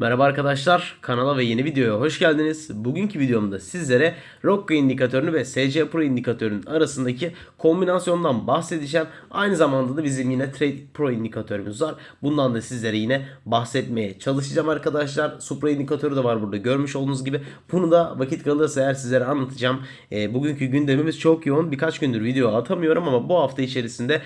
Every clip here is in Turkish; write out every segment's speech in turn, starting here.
Merhaba arkadaşlar, kanala ve yeni videoya hoş geldiniz. Bugünkü videomda sizlere Rocco indikatörünü ve SC Pro indikatörünün arasındaki kombinasyondan bahsedeceğim. Aynı zamanda da bizim yine Trade Pro indikatörümüz var. Bundan da sizlere yine bahsetmeye çalışacağım arkadaşlar. Supra indikatörü de var burada görmüş olduğunuz gibi. Bunu da vakit kalırsa eğer sizlere anlatacağım. E, bugünkü gündemimiz çok yoğun. Birkaç gündür video atamıyorum ama bu hafta içerisinde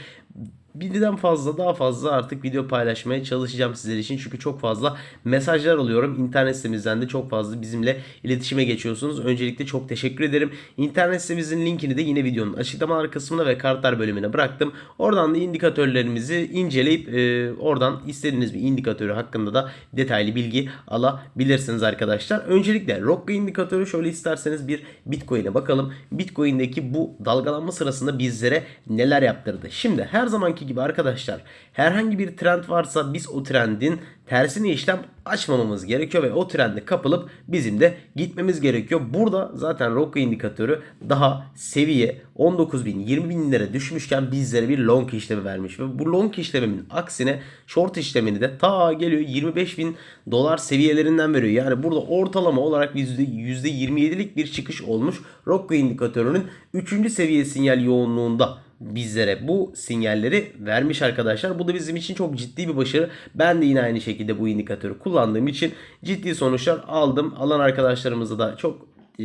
birden fazla daha fazla artık video paylaşmaya çalışacağım sizler için. Çünkü çok fazla mesajlar alıyorum. İnternet sitemizden de çok fazla bizimle iletişime geçiyorsunuz. Öncelikle çok teşekkür ederim. İnternet sitemizin linkini de yine videonun açıklamalar kısmına ve kartlar bölümüne bıraktım. Oradan da indikatörlerimizi inceleyip e, oradan istediğiniz bir indikatörü hakkında da detaylı bilgi alabilirsiniz arkadaşlar. Öncelikle Rocco indikatörü şöyle isterseniz bir Bitcoin'e bakalım. Bitcoin'deki bu dalgalanma sırasında bizlere neler yaptırdı? Şimdi her zamanki gibi arkadaşlar herhangi bir trend varsa biz o trendin tersine işlem açmamamız gerekiyor ve o trende kapılıp bizim de gitmemiz gerekiyor. Burada zaten Rocco indikatörü daha seviye 19 bin 20 binlere düşmüşken bizlere bir long işlemi vermiş ve bu long işlemimin aksine short işlemini de ta geliyor 25 bin dolar seviyelerinden veriyor. Yani burada ortalama olarak %27'lik bir çıkış olmuş Rocco indikatörünün 3. seviye sinyal yoğunluğunda bizlere bu sinyalleri vermiş arkadaşlar. Bu da bizim için çok ciddi bir başarı. Ben de yine aynı şekilde bu indikatörü kullandığım için ciddi sonuçlar aldım. Alan arkadaşlarımıza da çok e,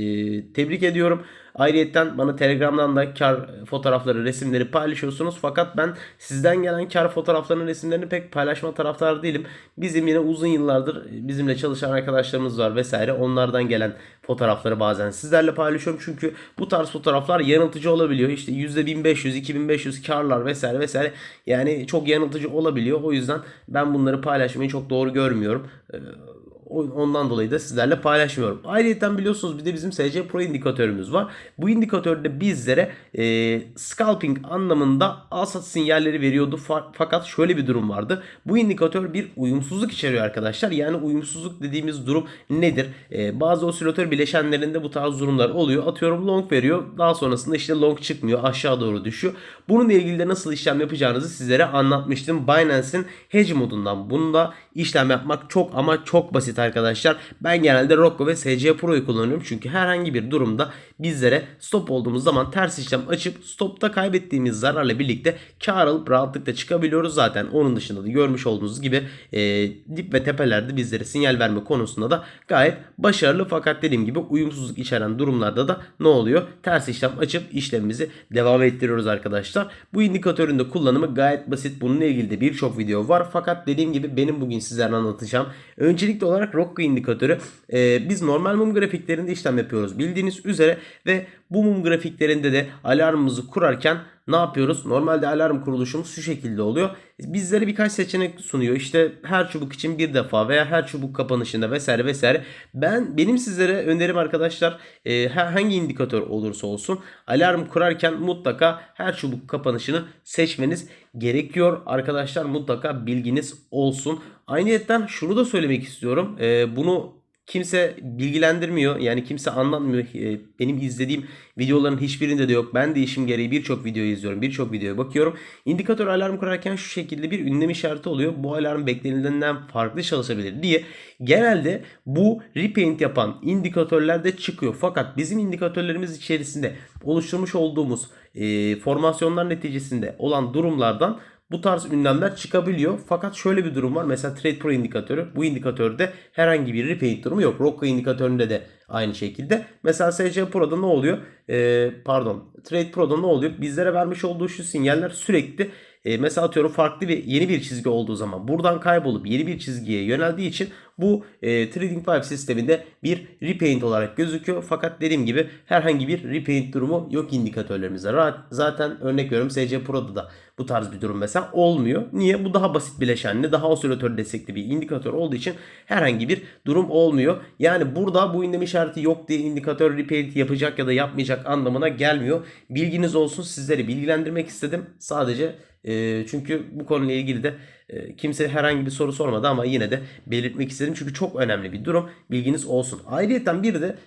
tebrik ediyorum. Ayrıyeten bana Telegram'dan da kar fotoğrafları, resimleri paylaşıyorsunuz. Fakat ben sizden gelen kar fotoğraflarının resimlerini pek paylaşma taraftarı değilim. Bizim yine uzun yıllardır bizimle çalışan arkadaşlarımız var vesaire. Onlardan gelen fotoğrafları bazen sizlerle paylaşıyorum. Çünkü bu tarz fotoğraflar yanıltıcı olabiliyor. İşte %1500, 2500 karlar vesaire vesaire. Yani çok yanıltıcı olabiliyor. O yüzden ben bunları paylaşmayı çok doğru görmüyorum. Ondan dolayı da sizlerle paylaşmıyorum. Ayrıca biliyorsunuz bir de bizim SC Pro indikatörümüz var. Bu indikatörde bizlere e, scalping anlamında alsat sinyalleri veriyordu. Fakat şöyle bir durum vardı. Bu indikatör bir uyumsuzluk içeriyor arkadaşlar. Yani uyumsuzluk dediğimiz durum nedir? E, bazı osilatör bileşenlerinde bu tarz durumlar oluyor. Atıyorum long veriyor. Daha sonrasında işte long çıkmıyor. Aşağı doğru düşüyor. Bununla ilgili de nasıl işlem yapacağınızı sizlere anlatmıştım. Binance'in hedge modundan bunda işlem yapmak çok ama çok basit arkadaşlar. Ben genelde Rocco ve SC Pro'yu kullanıyorum. Çünkü herhangi bir durumda bizlere stop olduğumuz zaman ters işlem açıp stopta kaybettiğimiz zararla birlikte kar alıp rahatlıkla çıkabiliyoruz. Zaten onun dışında da görmüş olduğunuz gibi e, dip ve tepelerde bizlere sinyal verme konusunda da gayet başarılı. Fakat dediğim gibi uyumsuzluk içeren durumlarda da ne oluyor? Ters işlem açıp işlemimizi devam ettiriyoruz arkadaşlar. Bu indikatörün de kullanımı gayet basit. Bununla ilgili de birçok video var. Fakat dediğim gibi benim bugün sizlere anlatacağım. Öncelikli olarak Rocco indikatörü e, biz normal mum grafiklerinde işlem yapıyoruz. Bildiğiniz üzere ve bu mum grafiklerinde de alarmımızı kurarken ne yapıyoruz? Normalde alarm kuruluşumuz şu şekilde oluyor. Bizlere birkaç seçenek sunuyor. İşte her çubuk için bir defa veya her çubuk kapanışında vesaire vesaire. Ben benim sizlere önerim arkadaşlar e, hangi indikatör olursa olsun alarm kurarken mutlaka her çubuk kapanışını seçmeniz gerekiyor. Arkadaşlar mutlaka bilginiz olsun. Ayrıyeten şunu da söylemek istiyorum. E, bunu kimse bilgilendirmiyor. Yani kimse anlatmıyor. Ee, benim izlediğim videoların hiçbirinde de yok. Ben de işim gereği birçok video izliyorum. Birçok videoya bakıyorum. İndikatör alarm kurarken şu şekilde bir ünlem işareti oluyor. Bu alarm beklenilenden farklı çalışabilir diye. Genelde bu repaint yapan indikatörler de çıkıyor. Fakat bizim indikatörlerimiz içerisinde oluşturmuş olduğumuz e, formasyonlar neticesinde olan durumlardan bu tarz ünlemler çıkabiliyor. Fakat şöyle bir durum var. Mesela Trade Pro indikatörü. Bu indikatörde herhangi bir repaint durumu yok. Rocco indikatöründe de aynı şekilde. Mesela SC Pro'da ne oluyor? Ee, pardon. Trade Pro'da ne oluyor? Bizlere vermiş olduğu şu sinyaller sürekli e, mesela atıyorum farklı bir yeni bir çizgi olduğu zaman buradan kaybolup yeni bir çizgiye yöneldiği için bu e, Trading Vibe sisteminde bir repaint olarak gözüküyor. Fakat dediğim gibi herhangi bir repaint durumu yok indikatörlerimizde. Zaten örnek veriyorum SC Pro'da da bu tarz bir durum mesela olmuyor. Niye? Bu daha basit bileşenli, daha osilatör destekli bir indikatör olduğu için herhangi bir durum olmuyor. Yani burada bu ünlem işareti yok diye indikatör repaint yapacak ya da yapmayacak anlamına gelmiyor. Bilginiz olsun sizleri bilgilendirmek istedim. Sadece çünkü bu konuyla ilgili de kimse herhangi bir soru sormadı ama yine de belirtmek istedim. Çünkü çok önemli bir durum. Bilginiz olsun. Ayrıca bir de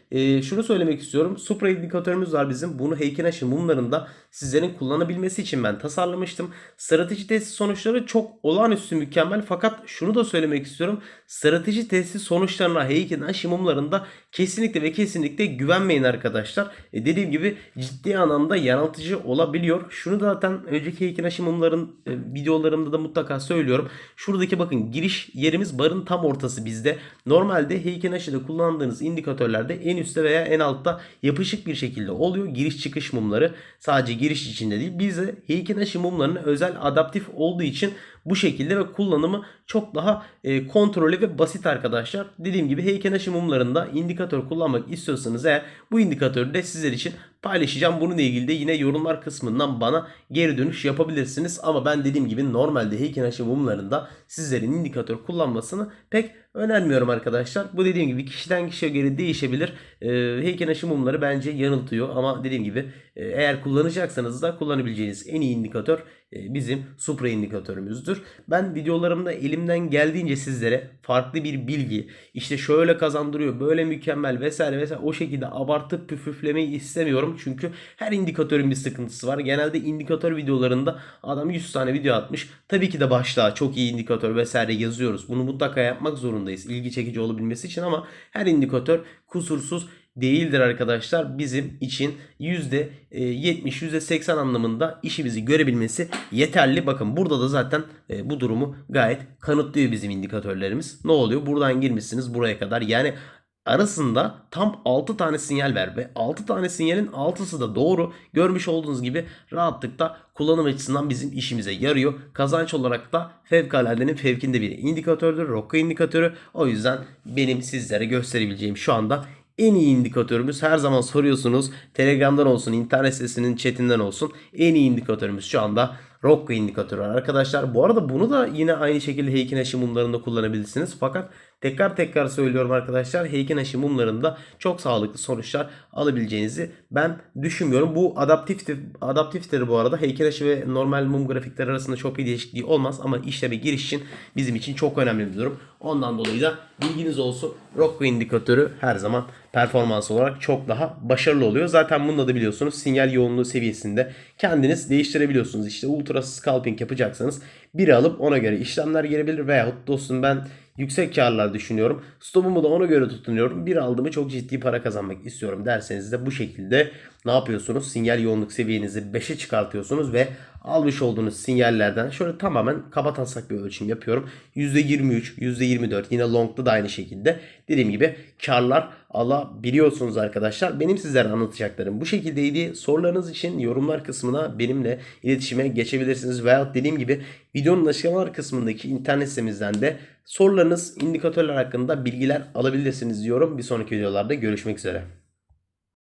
şunu söylemek istiyorum. Supra indikatörümüz var bizim. Bunu Heikin mumlarında sizlerin kullanabilmesi için ben tasarlamıştım. Strateji testi sonuçları çok olağanüstü mükemmel. Fakat şunu da söylemek istiyorum. Strateji testi sonuçlarına Heikin mumlarında kesinlikle ve kesinlikle güvenmeyin arkadaşlar. E, dediğim gibi ciddi anlamda yanıltıcı olabiliyor. Şunu zaten önceki Heikin mumların e, videolarımda da mutlaka söylüyorum. Şuradaki bakın giriş yerimiz barın tam ortası bizde. Normalde Heikin aşıda kullandığınız indikatörlerde en üstte veya en altta yapışık bir şekilde oluyor. Giriş çıkış mumları sadece giriş içinde değil. Bizde Heikin aşı mumlarının özel adaptif olduğu için bu şekilde ve kullanımı çok daha e, kontrollü ve basit arkadaşlar. Dediğim gibi heykel mumlarında indikatör kullanmak istiyorsanız eğer bu indikatörü de sizler için paylaşacağım. Bununla ilgili de yine yorumlar kısmından bana geri dönüş yapabilirsiniz. Ama ben dediğim gibi normalde heykel aşı mumlarında sizlerin indikatör kullanmasını pek önermiyorum arkadaşlar. Bu dediğim gibi kişiden kişiye göre değişebilir. E, heykel aşı mumları bence yanıltıyor ama dediğim gibi e, eğer kullanacaksanız da kullanabileceğiniz en iyi indikatör e, bizim Supra indikatörümüzdür. Ben videolarımda elimden geldiğince sizlere farklı bir bilgi işte şöyle kazandırıyor böyle mükemmel vesaire vesaire o şekilde abartıp püfürlemeyi istemiyorum. Çünkü her indikatörün bir sıkıntısı var. Genelde indikatör videolarında adam 100 tane video atmış. Tabii ki de başta çok iyi indikatör vesaire yazıyoruz. Bunu mutlaka yapmak zorundayız. ilgi çekici olabilmesi için ama her indikatör kusursuz değildir arkadaşlar. Bizim için %70 %80 anlamında işimizi görebilmesi yeterli. Bakın burada da zaten e, bu durumu gayet kanıtlıyor bizim indikatörlerimiz. Ne oluyor? Buradan girmişsiniz buraya kadar. Yani arasında tam 6 tane sinyal ver ve 6 tane sinyalin 6'sı da doğru. Görmüş olduğunuz gibi rahatlıkla kullanım açısından bizim işimize yarıyor. Kazanç olarak da fevkaladenin fevkinde bir indikatördür. Rocka indikatörü. O yüzden benim sizlere gösterebileceğim şu anda en iyi indikatörümüz her zaman soruyorsunuz. Telegram'dan olsun, internet sitesinin chatinden olsun. En iyi indikatörümüz şu anda Rocco indikatörü arkadaşlar. Bu arada bunu da yine aynı şekilde Heikin Aşı mumlarında kullanabilirsiniz. Fakat tekrar tekrar söylüyorum arkadaşlar. Heikin Aşı mumlarında çok sağlıklı sonuçlar alabileceğinizi ben düşünmüyorum. Bu adaptiftir, adaptiftir bu arada. Heikin Aşı ve normal mum grafikler arasında çok bir değişikliği olmaz. Ama işleme giriş için bizim için çok önemli bir durum. Ondan dolayı da bilginiz olsun. Rocco indikatörü her zaman performans olarak çok daha başarılı oluyor. Zaten bunu da biliyorsunuz sinyal yoğunluğu seviyesinde kendiniz değiştirebiliyorsunuz. İşte ultra scalping yapacaksanız biri alıp ona göre işlemler gelebilir veyahut dostum ben yüksek karlar düşünüyorum. Stopumu da ona göre tutunuyorum. Bir aldığımı çok ciddi para kazanmak istiyorum derseniz de bu şekilde ne yapıyorsunuz? Sinyal yoğunluk seviyenizi 5'e çıkartıyorsunuz ve almış olduğunuz sinyallerden şöyle tamamen kaba taslak bir ölçüm yapıyorum. %23, %24 yine long'da da aynı şekilde dediğim gibi karlar alabiliyorsunuz arkadaşlar. Benim sizlere anlatacaklarım bu şekildeydi. Sorularınız için yorumlar kısmına benimle iletişime geçebilirsiniz. Veyahut dediğim gibi videonun açıklamalar kısmındaki internet sitemizden de sorularınız, indikatörler hakkında bilgiler alabilirsiniz diyorum. Bir sonraki videolarda görüşmek üzere.